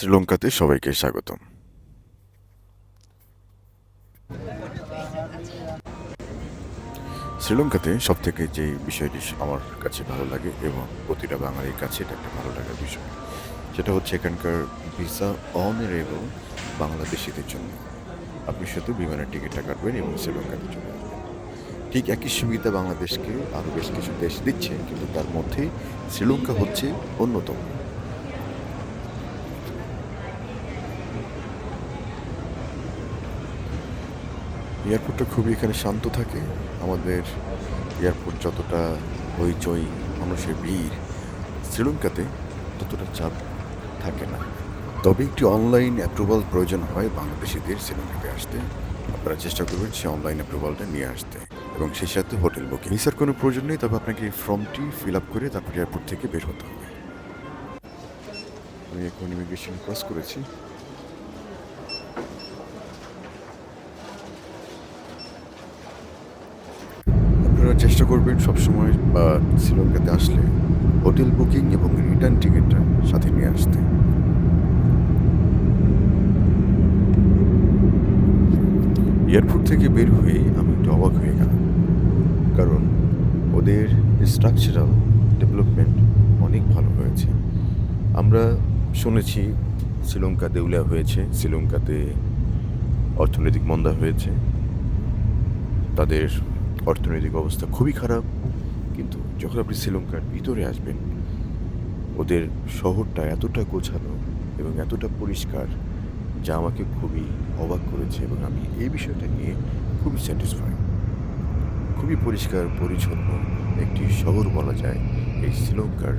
শ্রীলঙ্কাতে সবাইকে স্বাগতম। শ্রীলঙ্কাতে সব থেকে যে বিষয়টি আমার কাছে ভালো লাগে এবং প্রতিটা বাঙালির কাছে এটা একটা ভালো লাগার বিষয়, সেটা হচ্ছে এখানকার ভিসা অনারেবল বাংলাদেশিদের জন্য। আপনি শুধু বিমানের টিকিটটা কাটবেন এবং শ্রীলঙ্কাতে চলে আসবেন। ঠিক একই সুবিধা বাংলাদেশকে আরও বেশ কিছু দেশ দিচ্ছে, কিন্তু তার মধ্যে শ্রীলঙ্কা হচ্ছে অন্যতম। এয়ারপোর্টটা খুবই এখানে শান্ত থাকে। আমাদের এয়ারপোর্ট যতটা হইচই মানুষের ভিড়, শ্রীলঙ্কাতে ততটা চাপ থাকে না। তবে একটি অনলাইন অ্যাপ্রুভাল প্রয়োজন হয় বাংলাদেশিদের শ্রীলঙ্কাতে আসতে। আপনারা চেষ্টা করবেন সেই অনলাইন অ্যাপ্রুভালটা নিয়ে আসতে এবং সেই সাথে হোটেল বুকিং ভিসার কোনো প্রয়োজন নেই, তবে আপনাকে ফর্মটি ফিল আপ করে তারপর এয়ারপোর্ট থেকে বের হতে হবে। আমি এখন ইমিগ্রেশন ক্রস করেছি। আপনারা চেষ্টা করবেন সবসময়, বা শ্রীলঙ্কাতে আসলে হোটেল বুকিং এবং রিটার্ন টিকিটটা সাথে নিয়ে আসতে। এয়ারপোর্ট থেকে বের হয়েই আমি একটু অবাক হয়ে গেলাম। কারণ ওদের স্ট্রাকচারাল ডেভেলপমেন্ট অনেক ভালো হয়েছে। আমরা শুনেছি শ্রীলঙ্কা দেউলিয়া হয়েছে, শ্রীলঙ্কাতে অর্থনৈতিক মন্দা হয়েছে। তাদের অর্থনৈতিক অবস্থা খুবই খারাপ, কিন্তু যখন আপনি শ্রীলঙ্কার ভিতরে আসবেন, ওদের শহরটা এতটা গোছানো এবং এতটা পরিষ্কার যা আমাকে খুবই অবাক করেছে এবং আমি এই বিষয়টা নিয়ে খুবই স্যাটিসফাই খুবই পরিষ্কার, পরিচ্ছন্ন একটি শহর বলা যায় এই শ্রীলঙ্কার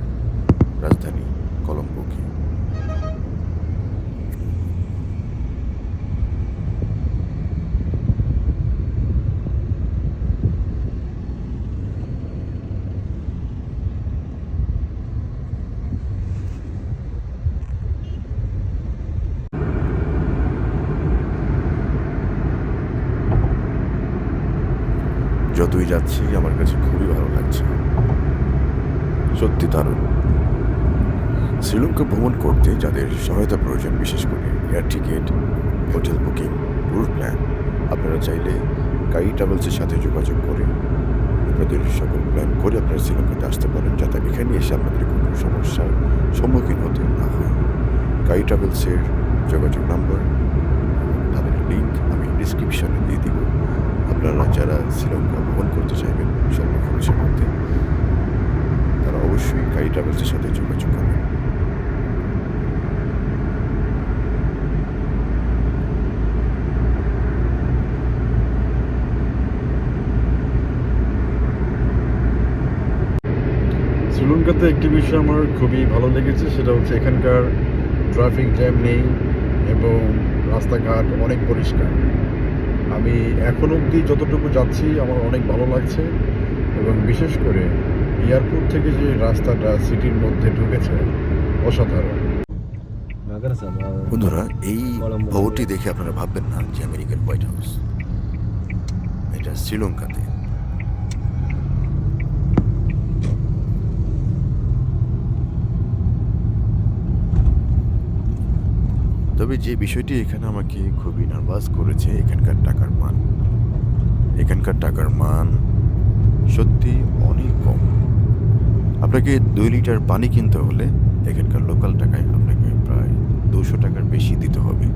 যতই যাচ্ছি, আমার কাছে খুবই ভালো লাগছে। সত্যি দারুণ। শ্রীলঙ্কা ভ্রমণ করতে যাদের সহায়তা প্রয়োজন, বিশেষ করে air ticket hotel booking tour plan আপনারা চাইলে কাই ট্রাভেলসের সাথে যোগাযোগ করে আপনাদের সকল প্ল্যান করে আপনারা শ্রীলঙ্কাতে আসতে পারেন, যাতে এখানে এসে আপনাদের কোনো সমস্যার সম্মুখীন হতে না হয়। কাই ট্রাভেলসের যোগাযোগ নাম্বার তাদের লিঙ্ক আমি ডিসক্রিপশনে দিয়ে দিব আপনারা যারা শ্রীলঙ্কা ভ্রমণ করতে চাইবেন স্বল্প খরচের মধ্যে, তারা অবশ্যই কাই ট্রাভেলসের সাথে যোগাযোগ করবেন। শ্রীলঙ্কাতে একটি বিষয় আমার খুবই ভালো লেগেছে, সেটা হচ্ছে এখানকার ট্রাফিক জ্যাম নেই এবং রাস্তাঘাট অনেক পরিষ্কার। আমি এখন অবধি যতটুকু যাচ্ছি, আমার অনেক ভালো লাগছে এবং বিশেষ করে এয়ারপোর্ট থেকে যে রাস্তাটা সিটির মধ্যে ঢুকেছে, অসাধারণ। বন্ধুরা, এই ভবনটি দেখে আপনারা ভাববেন না যে আমেরিকান হোয়াইট হাউস। এটা শ্রীলঙ্কাতে। তবে যে বিষয়টি এখানে আমাকে খুবই নার্ভাস করেছে এখানকার টাকার মান এখানকার টাকার মান সত্যি অনেক কম আপনাকে দুই লিটার পানি কিনতে হলে এখানকার লোকাল টাকায় আপনাকে প্রায় দুশো টাকার বেশি দিতে হবে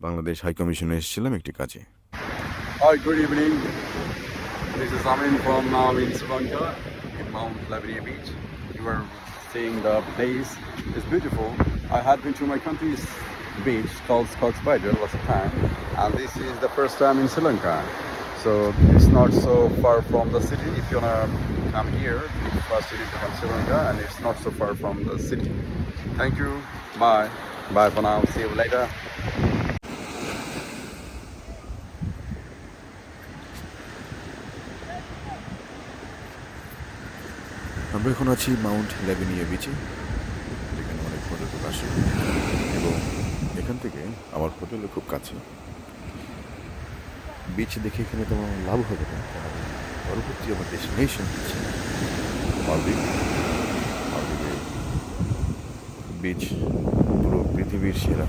বাংলাদেশ হাই কমিশনে এসেছিলাম একটি কাজে Hi, good evening. This is Amin from now in Sri Lanka, in Mount Lavinia Beach. You are seeing the place. It's beautiful. I had been to my country's beach called. There was a time, and this is the first time in Sri Lanka. So it's not so far from the city. If you wanna come here, first you need to come to Sri Lanka, and it's not so far from the city. Thank you. Bye. Bye for now. See you later. আমরা এখন আছি Mount লেভিনিয়া বিচে যেখানে অনেক পর্যটক আসে। এবং এখান থেকে আমার হোটেলও খুব কাছে। বিচ দেখে এখানে তেমন লাভ হবে না, কারণ পরবর্তী আমার ডেস্টিনেশন হচ্ছে মালদ্বীপ মালদ্বীপে বিচ পুরো পৃথিবীর সেরা।